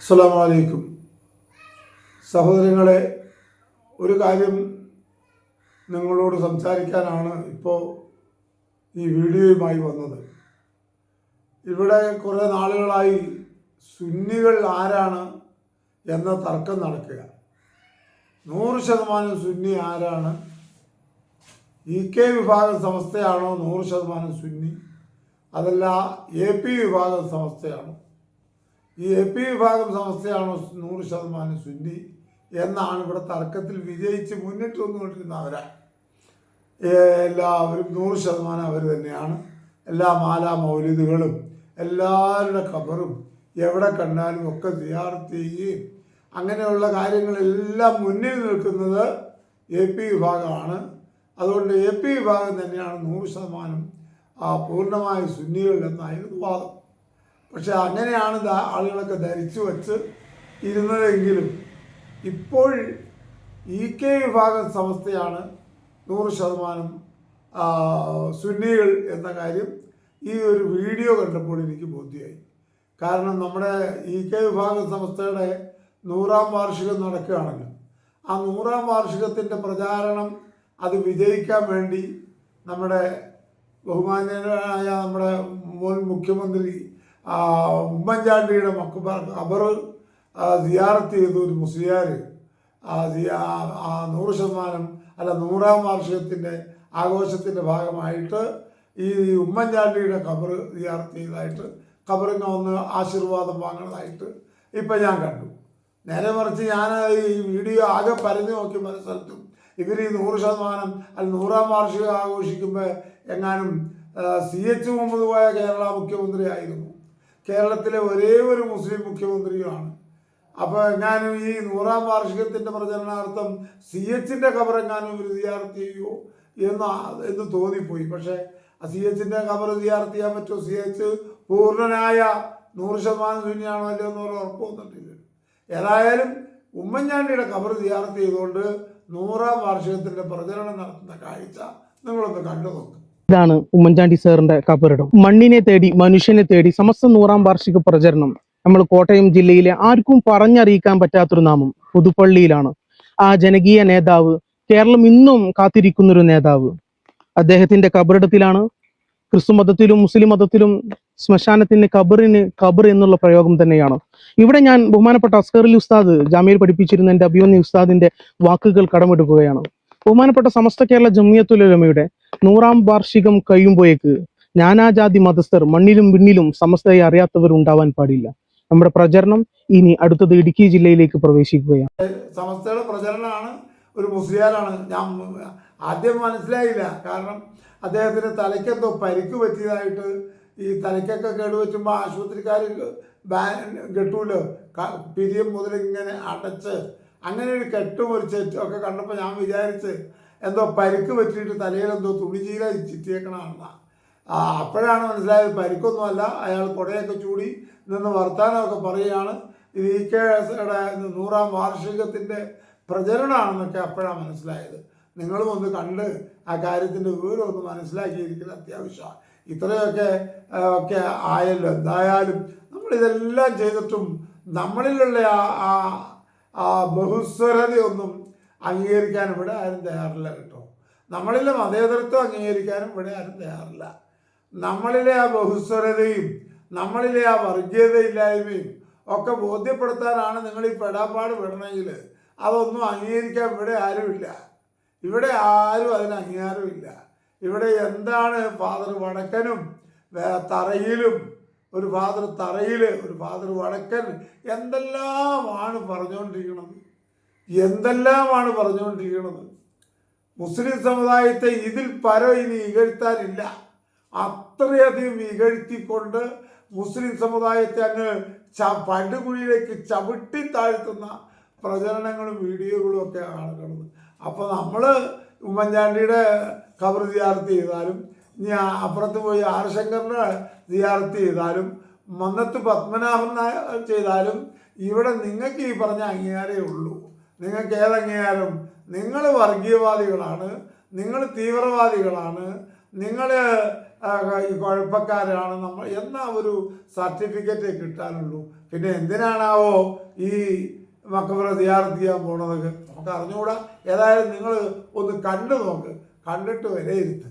അസ്സലാമലൈക്കും. സഹോദരങ്ങളെ ഒരു കാര്യം നിങ്ങളോട് സംസാരിക്കാനാണ് ഇപ്പോൾ ഈ വീഡിയോയുമായി വന്നത്. ഇവിടെ കുറേ നാളുകളായി സുന്നികൾ ആരാണ് എന്ന തർക്കം നടക്കുക. നൂറ് ശതമാനം സുന്നി ആരാണ്? ഇ കെ വിഭാഗം സമസ്തയാണോ നൂറ് ശതമാനം സുന്നി? അതല്ല എ പി വിഭാഗം സമസ്തയാണോ? ഈ എ പി വിഭാഗം സമസ്തയാണോ നൂറ് ശതമാനം സുന്നി എന്നാണ് ഇവിടെ തർക്കത്തിൽ വിജയിച്ച് മുന്നിട്ട് വന്നുകൊണ്ടിരുന്ന അവരാ. എല്ലാവരും നൂറ് ശതമാനം അവർ തന്നെയാണ്. എല്ലാ മാലാ മൗലിദുകളും എല്ലാവരുടെ ഖബറും എവിടെ കണ്ടാലും ഒക്കെ സിയാർത്ത് അങ്ങനെയുള്ള കാര്യങ്ങളെല്ലാം മുന്നിൽ നിൽക്കുന്നത് എ പി വിഭാഗമാണ്. അതുകൊണ്ട് എ പി വിഭാഗം തന്നെയാണ് നൂറ് ശതമാനം ആ, പൂർണമായ സുന്നികൾ എന്നായിരുന്നു വാദം. പക്ഷെ അങ്ങനെയാണ് ആളുകളൊക്കെ ധരിച്ചു വച്ച് ഇരുന്നതെങ്കിലും ഇപ്പോൾ ഇ കെ വിഭാഗം സമസ്തയാണ് നൂറ് ശതമാനം സുന്നികൾ എന്ന കാര്യം ഈ ഒരു വീഡിയോ കണ്ടപ്പോൾ എനിക്ക് ബോധ്യമായി. കാരണം നമ്മുടെ ഇ കെ വിഭാഗം സംസ്ഥയുടെ നൂറാം വാർഷികം നടക്കുകയാണല്ലോ ആ നൂറാം വാർഷികത്തിന്റെ പ്രചാരണം അത് വിജയിക്കാൻ വേണ്ടി നമ്മുടെ ബഹുമാന്യനായ നമ്മുടെ മുൻ മുഖ്യമന്ത്രി ഉമ്മൻചാണ്ടിയുടെ മക്കുബർ ഖബർ സിയാറത്ത് ചെയ്ത ഒരു മുസ്ലിയാർ നൂറ് ശതമാനം അല്ല നൂറാം വാർഷികത്തിന്റെ ആഘോഷത്തിന്റെ ഭാഗമായിട്ട് ഈ ഉമ്മൻചാണ്ടിയുടെ ഖബർ സിയാറത്ത് ചെയ്തതായിട്ട് ഖബറിന് ഒന്ന് ആശീർവാദം വാങ്ങുന്നതായിട്ട് ഇപ്പം ഞാൻ കണ്ടു. നേരെ മറിച്ച് ഞാൻ ഈ വീഡിയോ ആകെ പരന്നു നോക്കി പല സ്ഥലത്തും. ഇവർ ഈ നൂറ് ശതമാനം അല്ല നൂറാം വാർഷികം ആഘോഷിക്കുമ്പോൾ എങ്ങാനും സി എച്ച് മുഹമ്മദ് പോയ കേരള മുഖ്യമന്ത്രി ആയിരുന്നു. കേരളത്തിലെ ഒരേ ഒരു മുസ്ലിം മുഖ്യമന്ത്രിയുമാണ്. അപ്പോൾ ഞാൻ ഈ നൂറാം വാർഷികത്തിന്റെ പ്രചരണാർത്ഥം സി എച്ചിന്റെ കബറെങ്ങാനും ഒരു സിയാർത്ത് ചെയ്യുമോ എന്ന് ആ- എന്ന് തോന്നിപ്പോയി. പക്ഷേ സി എച്ചിന്റെ ഖബർ സിയാർത്ത് ചെയ്യാൻ പറ്റുമോ? സി എച്ച് പൂർണനായ നൂറ് ശതമാനം ശൂന്യമാണോ അല്ലയോ എന്ന് ഉറപ്പൊന്നുമില്ല ഏതായാലും ഉമ്മൻചാണ്ടിയുടെ ഖബർ സിയാർത്ത് ചെയ്തുകൊണ്ട് നൂറാം വാർഷികത്തിന്റെ പ്രചരണം നടത്തുന്ന കാഴ്ച നിങ്ങളൊന്ന് കണ്ടു നോക്ക്. ഇതാണ് ഉമ്മൻചാണ്ടി സാറിന്റെ കബറിടം. മണ്ണിനെ തേടി മനുഷ്യനെ തേടി സമസ്ത നൂറാം വാർഷിക പ്രചരണം. നമ്മൾ കോട്ടയം ജില്ലയിലെ ആർക്കും പറഞ്ഞറിയിക്കാൻ പറ്റാത്തൊരു നാമം പുതുപ്പള്ളിയിലാണ്. ആ ജനകീയ നേതാവ് കേരളം ഇന്നും കാത്തിരിക്കുന്നൊരു നേതാവ്. അദ്ദേഹത്തിന്റെ കബറിടത്തിലാണ് ക്രിസ്തു മതത്തിലും മുസ്ലിം മതത്തിലും ശ്മശാനത്തിന് കബറിന് കബർ എന്നുള്ള പ്രയോഗം തന്നെയാണ്. ഇവിടെ ഞാൻ ബഹുമാനപ്പെട്ട അസ്കർ അലി ഉസ്താദ് ജാമ്യയിൽ പഠിപ്പിച്ചിരുന്ന എന്റെ അഭിമന്യ ഉസ്താദിന്റെ വാക്കുകൾ കടമെടുക്കുകയാണ്. ബഹുമാനപ്പെട്ട സമസ്ത കേരള ജമിയത്തുലമയുടെ നൂറാം വാർഷികം കഴിയുമ്പോഴേക്ക് നാനാജാതി മതസ്ഥർ മണ്ണിലും വിണ്ണിലും സമസ്തയെ അറിയാത്തവരുണ്ടാവാൻ പാടില്ല. നമ്മുടെ പ്രചരണം ഇനി അടുത്തത് ഇടുക്കി ജില്ലയിലേക്ക് പ്രവേശിക്കുകയാണ്. സമസ്തയുടെ പ്രചരണമാണ് ഒരു മുസ്ലിയാലാണ് ഞാൻ ആദ്യം മനസ്സിലായില്ല. കാരണം അദ്ദേഹത്തിന്റെ തലയ്ക്കെന്തോ പരിക്ക് പറ്റിയതായിട്ട് ഈ തലയ്ക്കൊക്കെ കേടുപറ്റുമ്പോൾ ആശുപത്രിക്കാർ കെട്ടൂലോ? പിരിയം മുതൽ ഇങ്ങനെ അടച്ച് അങ്ങനെ ഒരു കെട്ടും ഒരു ചെറ്റും ഒക്കെ കണ്ടപ്പോൾ ഞാൻ വിചാരിച്ച് എന്തോ പരിക്ക് പറ്റിയിട്ട് തലയിൽ എന്തോ തുണിചീല ചിറ്റിയേക്കണമെന്നാണ് ആ അപ്പോഴാണ് മനസ്സിലായത് പരിക്കൊന്നുമല്ല അയാൾ കുടയൊക്കെ ചൂടി നിന്ന് വർത്താനമൊക്കെ പറയുകയാണ്. ഇത് ഈ കേസയുടെ നൂറാം വാർഷികത്തിന്റെ പ്രചരണമാണെന്നൊക്കെ അപ്പോഴാണ് മനസ്സിലായത്. നിങ്ങളും ഒന്ന് കണ്ട് ആ കാര്യത്തിന്റെ വിവരം ഒന്ന് മനസ്സിലാക്കിയിരിക്കുന്നത് അത്യാവശ്യമാണ്. ഇത്രയൊക്കെ ഒക്കെ ആയല്ലോ. എന്തായാലും നമ്മളിതെല്ലാം ചെയ്തിട്ടും നമ്മളിലുള്ള ആ ആ ബഹുസ്വരതയൊന്നും അംഗീകരിക്കാൻ ഇവിടെ ആരും തയ്യാറില്ല കേട്ടോ. നമ്മളിലെ മതേതരത്വം അംഗീകരിക്കാനും ഇവിടെ ആരും തയ്യാറില്ല. നമ്മളിലെ ആ ബഹുസ്വരതയും നമ്മളിലെ ആ വർഗീയതയില്ലായ്മയും ഒക്കെ ബോധ്യപ്പെടുത്താനാണ് നിങ്ങൾ ഈ പെടാപ്പാട് വിടണമെങ്കിൽ. അതൊന്നും അംഗീകരിക്കാൻ ഇവിടെ ആരുമില്ല ഇവിടെ ആരും അതിന് അംഗീകാരമില്ല ഇവിടെ എന്താണ് ഫാദർ വടക്കനും തറയിലും ഒരു ഫാദർ തറയിൽ ഒരു ഫാദർ വടക്കൻ എന്തെല്ലാമാണ് പറഞ്ഞുകൊണ്ടിരിക്കുന്നത്? എന്തെല്ലാമാണ് പറഞ്ഞുകൊണ്ടിരിക്കുന്നത്? മുസ്ലിം സമുദായത്തെ ഇതിൽ പരം ഇനി ഇകഴ്ത്താനില്ല അത്രയധികം ഇകഴ്ത്തിക്കൊണ്ട് മുസ്ലിം സമുദായത്തെ അങ്ങ് ച പടുകുഴിയിലേക്ക് ചവിട്ടി താഴ്ത്തുന്ന പ്രചരണങ്ങളും വീഡിയോകളും ഒക്കെ കാണുന്നത്. അപ്പോൾ നമ്മൾ ഉമ്മൻചാണ്ടിയുടെ കബർ സിയാർത്ത് ചെയ്താലും ഇനി അപ്പുറത്ത് പോയി ആർ ശങ്കറിന്റെ സിയാർത്ത് ചെയ്താലും മന്നത്ത് പത്മനാഭൻ ചെയ്താലും ഇവിടെ നിങ്ങൾക്ക് ഈ പറഞ്ഞ അംഗീകാരമേ ഉള്ളൂ. നിങ്ങൾക്ക് ഏതെങ്ങിയാലും നിങ്ങൾ വർഗീയവാദികളാണ് നിങ്ങൾ തീവ്രവാദികളാണ് നിങ്ങൾ കുഴപ്പക്കാരാണ് നമ്മൾ എന്ന ഒരു സർട്ടിഫിക്കറ്റ് കിട്ടാനുള്ളൂ. പിന്നെ എന്തിനാണാവോ ഈ മക്കബറ സിയാറത്ത് ചെയ്യാൻ പോണതൊക്കെ? നമുക്ക് അറിഞ്ഞുകൂടാ. ഏതായാലും നിങ്ങൾ ഒന്ന് കണ്ടു നോക്ക് കണ്ടിട്ട് വിലയിരുത്ത്.